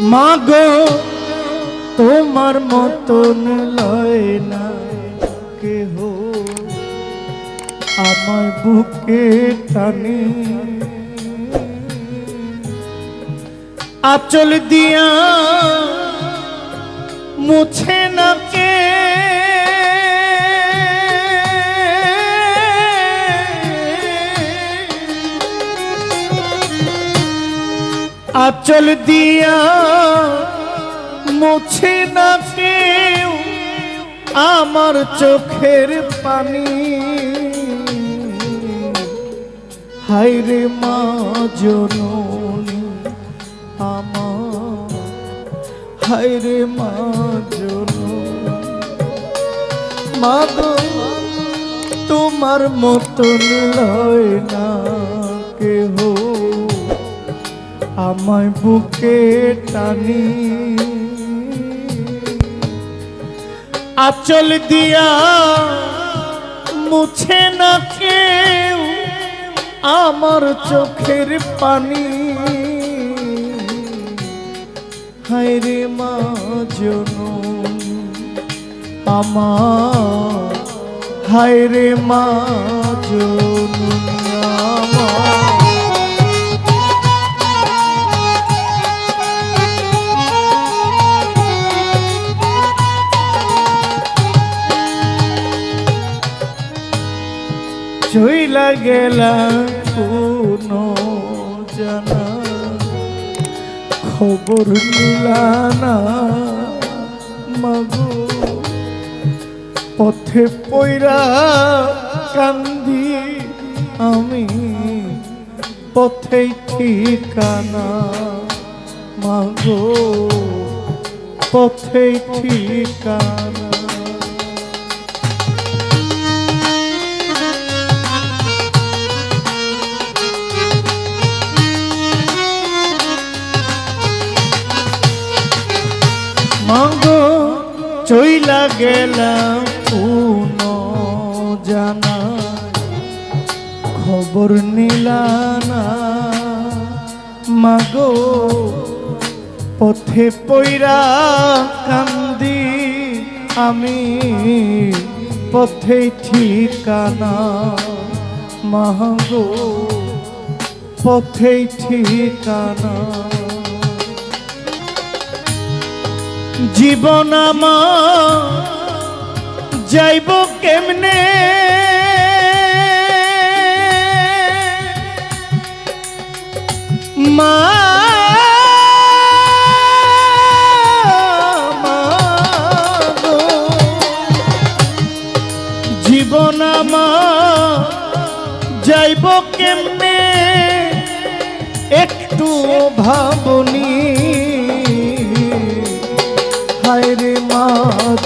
মাগো তোমার মতন লয় না কেহ। আমার বুকে টানে। আচল দিয়া মুছে না আচল দিয়া মুছে না কেউ আমার চোখের পানি। হাইরে মা জননী আমার হাইরে মা জননী। মা গো, তোমার মতন লয় না কেহ। আমায় বুকে টানি। আচল দিয়া মুছে না কেউ আমার চোখের পানি। হায়রে মা জননী আমার হায়রে মা জননী আমার গেলা কোন জানা। খবর নিলানা মাগো। পথে পইরা কান্দি আমি পথে ঠিকানা মাগো। পথে ঠিকানা গেলাম পুন জানা খবর নিলানা। মাগো, পথে পইরা কান্দি আমি পথে ঠিকানা। মাগো পথে ঠিকানা। জীবন যাইব কেমনে মা। জীবন যাইব কেমনে একটু ভাবনি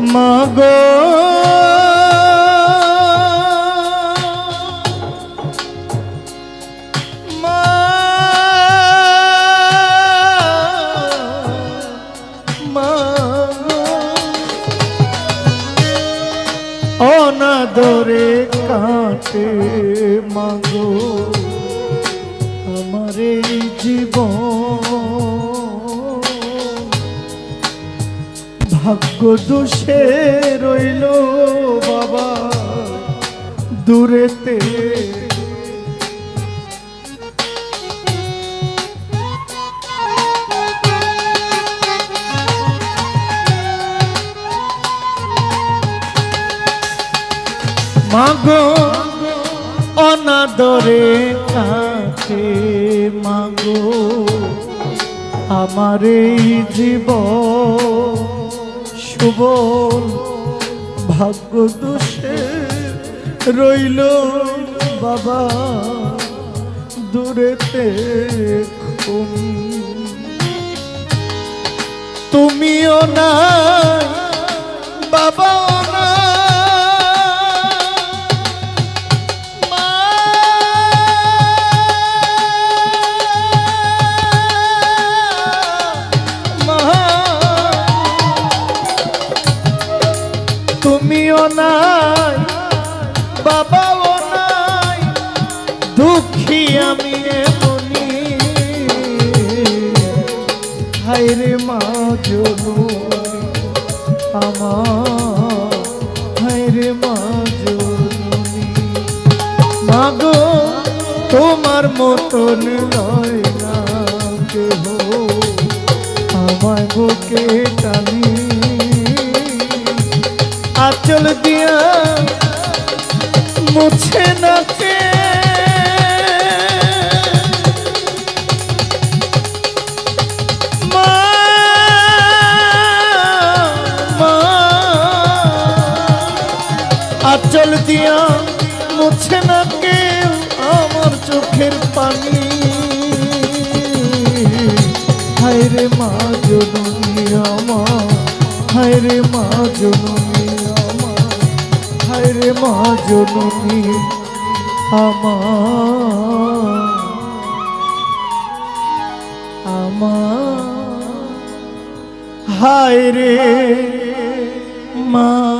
মা গো মা। মা। গো অনাদরে কাটে মাগো। আমার জীবন ভাগ্য দোষে রইল বাবা। দূরেতে। মাগো অনাদরে কাছে মাগো আমার এই সুবল ভাগ্য দোষে রইল বাবা দূরেতে তুমিও না নাই, বাবাও নাই, দুঃখী আমি এমনি। হাইরে মা জনু, আমার হাইরে মা জননী মাগো, তোমার মতন নয় না কেহ, আমায় বুকে টানি আচল দিয়া মুছে না কে মা, মা, আচল দিয়া মুছে না কে আমার চোখের পানি। হায়রে মা জননী আমার হায়রে মা জননী হায়রে মা জননী আমার। আমার। হায়রে মা